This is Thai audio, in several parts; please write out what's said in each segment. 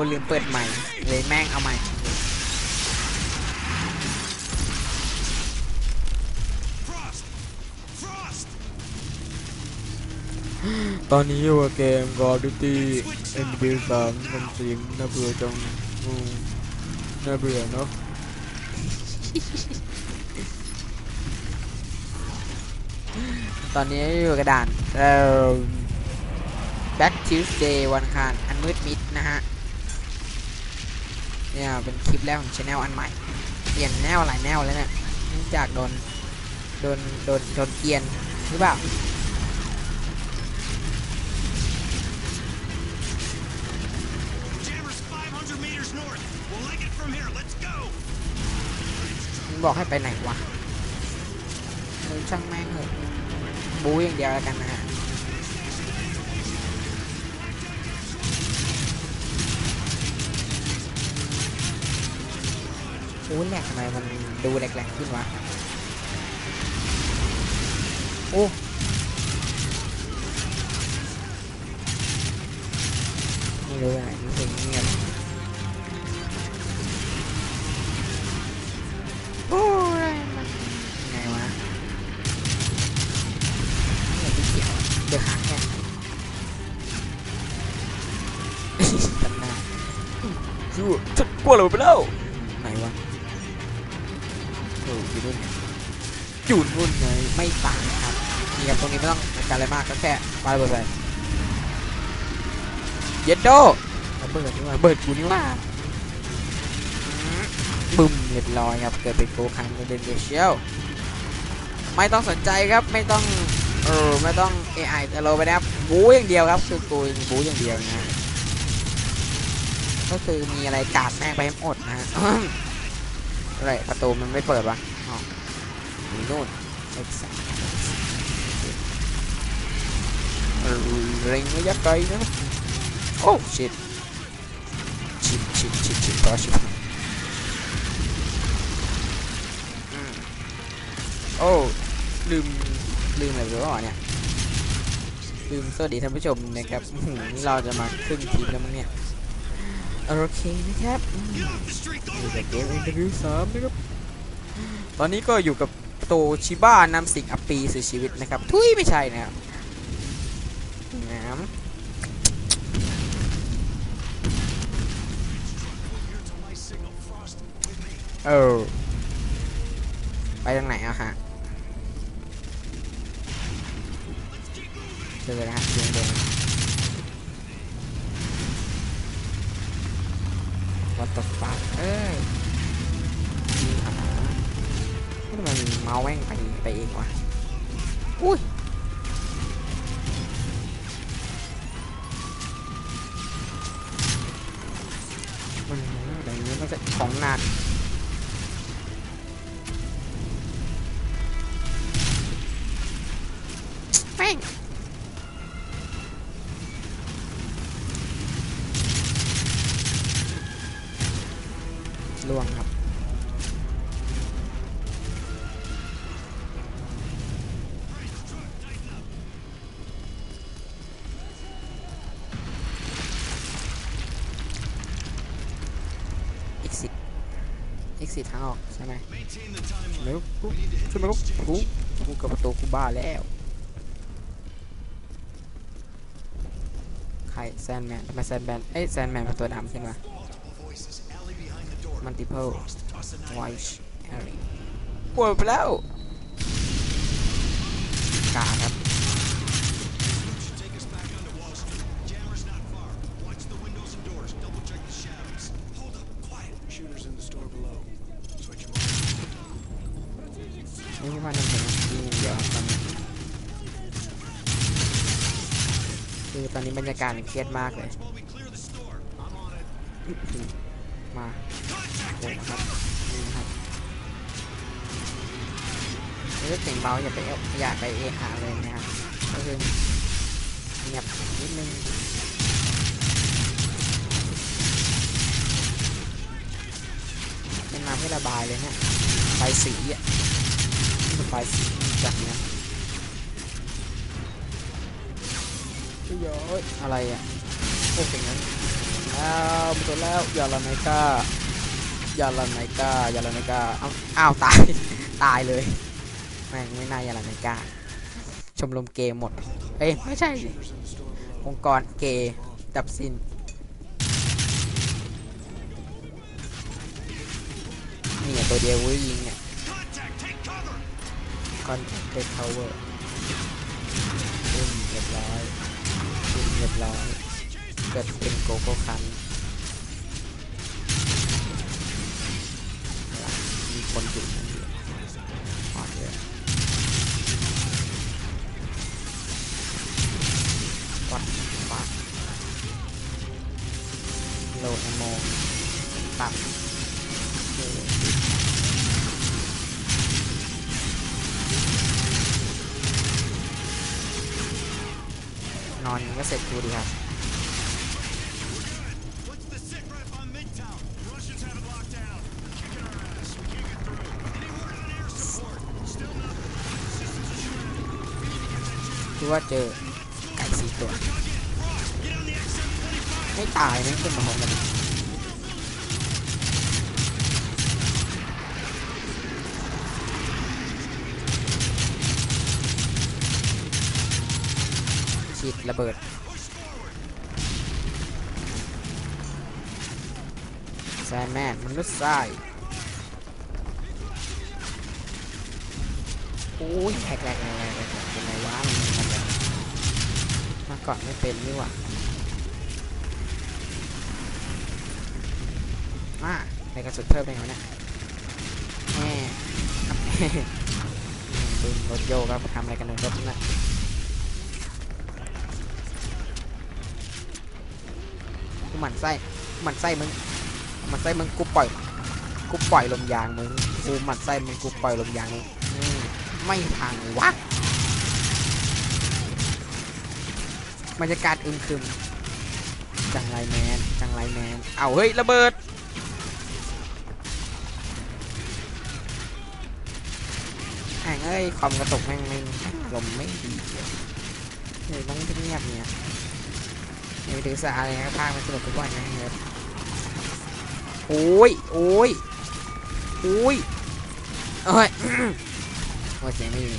ว่าลืมเปิดใหม่เลยแม่งเอาใหม่ Frost! Frost! ตอนนี้อยู่กับเกม Call of Duty NW 3มันเสียงน่าเบื่อจังอืมน่าเบื่อเนาะตอนนี้อยู่กระดานเอ่อ Back Tuesday วันอังคารอันมืดมิดนะฮะ เนี่ยเป็นคลิปแรกของช anel อันใหม่ เปลี่ยนแนวหลายแนวแล้วเนี่ยเนื่องจากโดนโดนโดนโดนเกียนหรือเปล่ามันบอกให้ไปไหนวะช่างแม่งเหอะบูอย่างเดียวแล้วกันนะฮะ อ้ยแหลกทำไมมันดูแหลกๆขึ้นวะโอ้ไม่รู้อะไรนี่เพลงเงียบโอ้ยมันยังไงวะไม่เกี่ยวเดือดหางแค่จำได้ชั่วฉันกลัวเราไปแล้วไหนวะโอ้ยนู่นไงอยู่นู่นไงไม่ต่างครับนี่ครับตรงนี้ไม่ต้องการอะไรมากก็แค่ปาระเบิดไปเย็ดโดระเบิดนี่ว่าระเบิดกูนี่ว่าบึ้มเรียบร้อยครับเกิดเป็นโกคันเดนเดเชียลไม่ต้องสนใจครับไม่ต้องเออไม่ต้อง AI แต่เราไปนะครับบู๊อย่างเดียวครับคือกูบู๊อย่างเดียวนะก็คือมีอะไรกาดแม่งไปให้หมดนะฮะ อะไรประตูมันไม่เปิดวะอ๋อมีนู่น Exact เออเร่งระยะไกลนะโอ้ชิดชิดชิดชิดชิดต่อชิดอืมโอ้ลืมลืมอะไรไปวะเนี่ยลืมสวัสดีท่านผู้ชมนะครับอื้อหือนี่เราจะมาครึ่งทีมแล้วมั้งเนี่ย โอเคนะครับอืม Get off the street. อ Go ยู่กับ right. เกมนะครับ ตอนนี้ก็อยู่กับโตชิบ้านำสิ่งอัปปีสู่ชีวิตนะครับ ทุยไม่ใช่นะครับน้ำเออไปทางไหนอะฮะเจอนะฮะเสีย งเดิน What the fuck เอ้ยมีหาทำไมเมาแม่งไปไปเองวะอุ้ยมันอะไรเงี้ยต้องใช้ของหนักแม่ง ล่วงครับ exit exit ทางออกใช่ไหม Maintain the timeline. เร็วปุ๊บช่วยมาปุ๊บปุ๊บกูกับประตูกูบ้าแล้วใครแซนแมนทำไมแซนแมนเอ้ยแซนแมนเป็นตัวดำขึ้นวะ Multiple multiple Frost, toss a knife. voice area ปวดไปแล้วกาครับ Should take us back onto Wall Street. Jammer's not far. Watch the windows and doors. Double check the shadows. Hold up. Quiet. Shooters in the store below. Switch 'em on. นี่พี่พันธ์เป็นที่เดียวครับตอนนี้คือตอนนี้บรรยากาศมันเครียดมากเลย มาโอ้ครับนี่ครับนี่ก็เสียงเบาอย่าไปอย่าไปเอะหาเลยนะครับก็คือเงียบนิดนึงเป็นมาเพื่อระบายเลยฮะไฟสีอะนี่เป็นไฟสีจากเนี้ยเฮ้ยโอ้ยอะไรอะโอ้เป็นงั้น แล้วไม่สนแล้วอย่าละไนก้าอย่าละไนก้าอย่าละไนก้าอ้าวอ้าวตาย ตายเลยแม่งไม่น่ายาละไนก้าชมรมเกย์หมด เอ้ยไม่ใช่องค์กรเกย์ดับสิ้นนี่ตัวเดียวเว้ยยิงเนี่ยคอนเทนต์พาวเวอร์เรียบร้อยเรียบร้อย กิดเป็นโกโก้คันมีคนอยู่นั่นอยู่อ๋อเยอะวัดวัดโหลดโมตัดนอนก็เสร็จกูดีครับ คือว่าเจอไก่สี่ตัว ไม่ตายไม่ขึ้นมาพร้อมกันฉีดระเบิดแซนแมนมนุษย์ทรายโอ้ยแหกแหกแหกแหก ก่อนไม่เป็นนี่หว่าอ่าในกระสุนเพิ่มไปเหรอเนี่ยแม่ครับแม่ดึงรถโยกครับทำอะไรกันในรถน่ะกูหมั่นไส้หมั่นไส้มึงหมั่นไส้มึงกูปล่อยกูปล่อยลมยางมึงกูหมั่นไส้มึงกูปล่อยลมยางมึงไม่พังวะ บรรยากาศอึมครึม จังไรแมน จังไรแมน เอาเฮ้ยระเบิดแม่งเอ้ยความกระตุกแม่งไม่ลมไม่ดีเลยเฮ้ยต้องเงียบเนี่ยอย่าไปถือสาอะไรนะภาคมันสนุกทุกวันนะครับโอ้ย โอ้ย โอ้ยโอ้ยโอ้ยเสียงไม่มี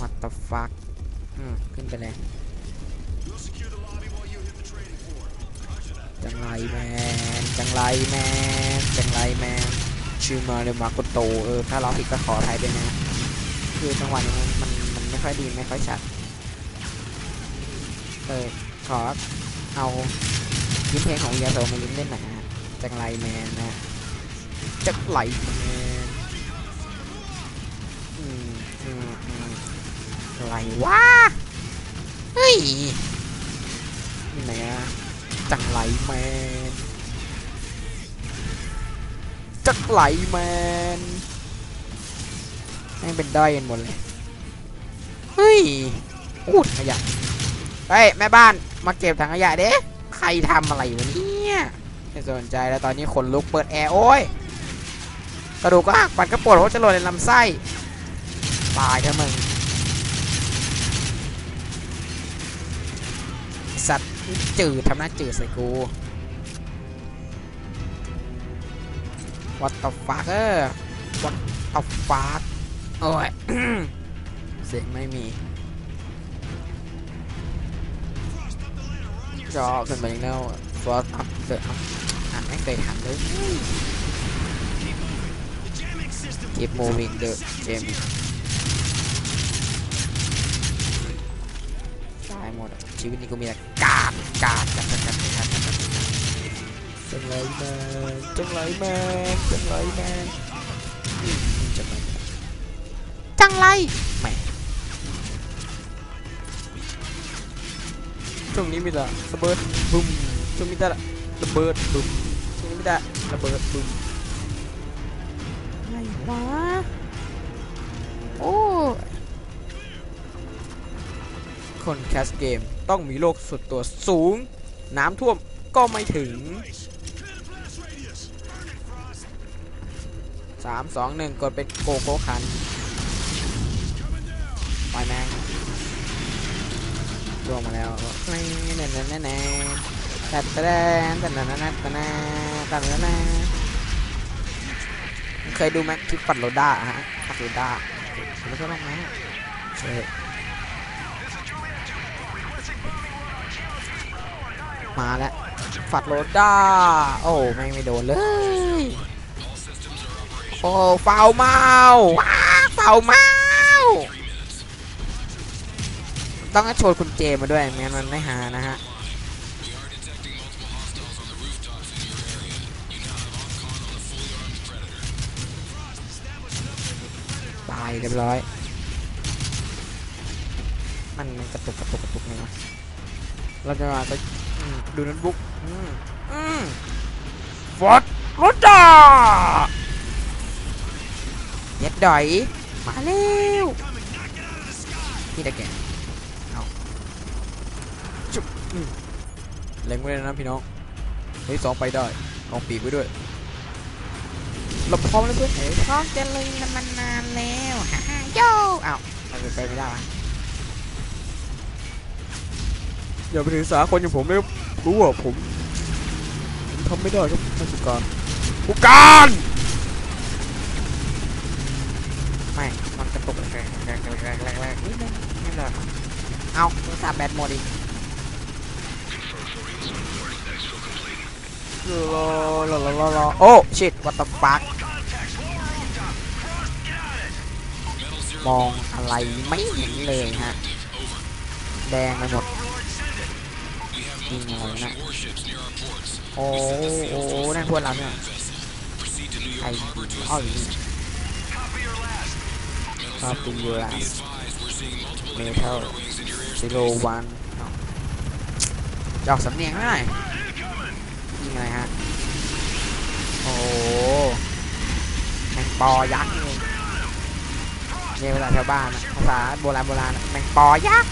what the fuck อืมขึ้นไปเลยจังไรแมนจังไรแมนจังไรแมนชื่อมาเลยมาโกโตเออถ้าเราผิดก็ขออภัยด้วยนะคือจังหวะนี้มันมันมันไม่ค่อยดีไม่ค่อยชัดเออขอเอายิ้มเพลงของยาโซมายิ้มเล่นหน่อยฮะจังไรแมนนะจังไรแมนอืมอืมอืม อะไรวะ เฮ้ยนี่ไหนอะจังไหลแมน จักไหลแมนให้เป็นด้อยกันหมดเลย เฮ้ยอู้ขยะเฮ้ย แม่บ้านมาเก็บถังขยะเด้ใครทำอะไรวะเนี่ยไม่สนใจแล้วตอนนี้คนลุกเปิดแอร์ โอ้ย กระดูกก็หักปัดก็ปวดหัวจะหล่นในลำไส้ ตายเถอะมึง จืดทำหน้าจืดใส่กู What the fuck เออ What the fuck โอ้ยเสียงไม่มีจอขึ้นไปแล้ว Frost up the up อ่านไม่เคยทันเลย Keep moving. The jamming system. Keep moving the James ตายหมดอะ ชีวิตนี้กูมีแต่กาดกาดกาดกาดกาดกาดกาดจังไรแมนจังไรแมนจังไรแมนอืมจังไรแมนจังไรแหมช่วงนี้มีแต่ระเบิดบึ้มช่วงนี้มีแต่ระเบิดบึ้มช่วงนี้มีแต่ระเบิดบึ้มอะไรวะโอ้ คนแคสเกมต้องมีโลกสุดตัวสูง น้ำท่วมก็ไม่ถึง Place. Clear the blast radius. Burn it, Frost. 3 2 1 กดเป็นโกโก้คัน Coming down. ปล่อยแมงร่วงมาแล้วแน่แน่แน่แน่แต่แต่แต่แต่แต่แต่แต่แต่เคยดูไหมคลิปปัดโรด้าฮะปัดโรด้าไม่ใช่บ้างไหมใช่ มาแล้วฝัดโรด้าโอ้ไม่ไม่โดนเลยโอ้ฟาวเมาว้าฟาวเมาต้องให้โชว์คุณเจมาด้วยไม่งั้นมันไม่หานะฮะตายเรียบร้อยมันกระตุกกระตุกกระตุกไงวะเราจะมาจะ ดูโน้ตบุ๊กอืมอืมฟอดรถจ้าเย็ดดอย มาเร็วนี่ตะแกะเอาจุ๊บอืมเล็งไว้เลยนะพี่น้องเฮ้ยสองไปได้ลองปีกไว้ด้วยหลบพร้อมเลยเพื่อนเฮ้ยพร้อมจะเล็งกันมานานแล้วฮ่าฮ่าโย่อ้าวมันเป็นไปไม่ได้ อย่าไปถือสาคนอย่างผมเลยครับรู้ว่าผมผมทำไม่ได้ครับท่านผู้การผู้การไม่มันกระตุกแรงแรงแรงแรงแรงแรงนิดนึงไม่เป็นไรมั้งเอาโทรศัพท์แบตหมดอีกรอรอรอรอรอโอ้ชิต what the fuck มองอะไรไม่เห็นเลยฮะ แดงไปหมด ยิงอะไรนะโอ้โอ้นั่นพวกเราเนี่ยใครยิงอ้าอยู่นี่ครับเป็นยูราสเมทัลซิโรวันจอกสำเนียงไม่ได้ยิงอะไรฮะ โอ้โหแมงปอยักษ์นี่เองนี่ภาษาชาวบ้านนะภาษาโบราณโบราณแมงปอยักษ์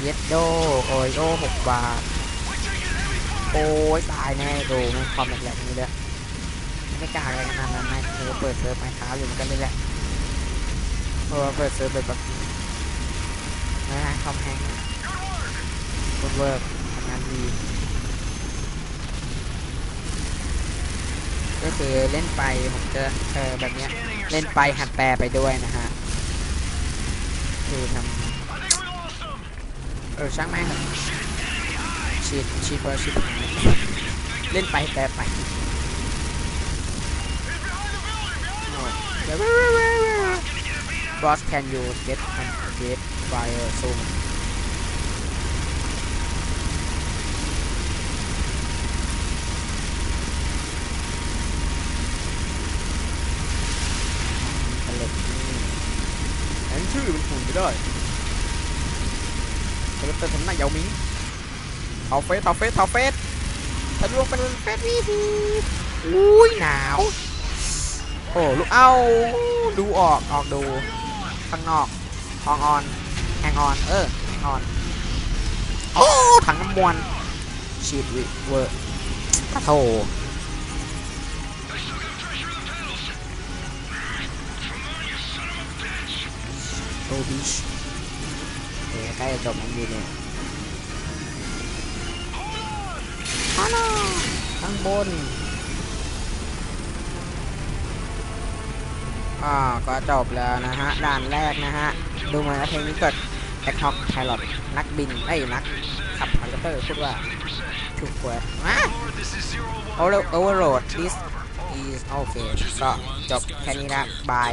เย็ดโดโอยโอหกบาท โอ้ยตายแน่ดูมันความแหลกๆนี่เลยไม่กล้าอะไรขนาดนั้นนะโอ้เปิดเซิร์ฟไมค์ค้าอยู่เหมือนกันเลยแหละเพราะว่าเปิดเซิร์ฟแบบแบบนะฮะคอมแฮงเวิร์เวิร์กทำงานดีก็คือเล่นไปผมจะเออแบบเนี้ยเล่นไปหัดแปลไปด้วยนะฮะคือทำ เออช้างแม่งฉีดฉีดร์ฉีดเล่นไปแต่ไปบอสแคนยูเก็ตคันเก็ตไฟซูมตลกแอนชื่อมันถูกไม่ได้ เติมเติมสำนักเยามิงเอาเฟสเอาเฟสเอาเฟสทะลวงเป็นเฟสวีดีอุ้ยหนาวโอ้ลูกเอ้าดูออกออกดูข้างนอกอองออนแฮงออนเออแฮงออนโอ้ถังน้ำมวนชีดวิเวอร์ปะโถโอ้บิช ใกล้จะจบมันอยู่เนี่ยฮัลโหลข้างบน อ่า ก็จบแล้วนะฮะ ด่านแรกนะฮะ ดูเหมือนว่าเพลงนี้เกิดแอคท็อกไพลอตนักบินไอ้นักขับเฮลิคอปเตอร์พูดว่าถูกกว่าอะโอเวอร์โหลด this is โอเคก็จบแค่นี้นะบาย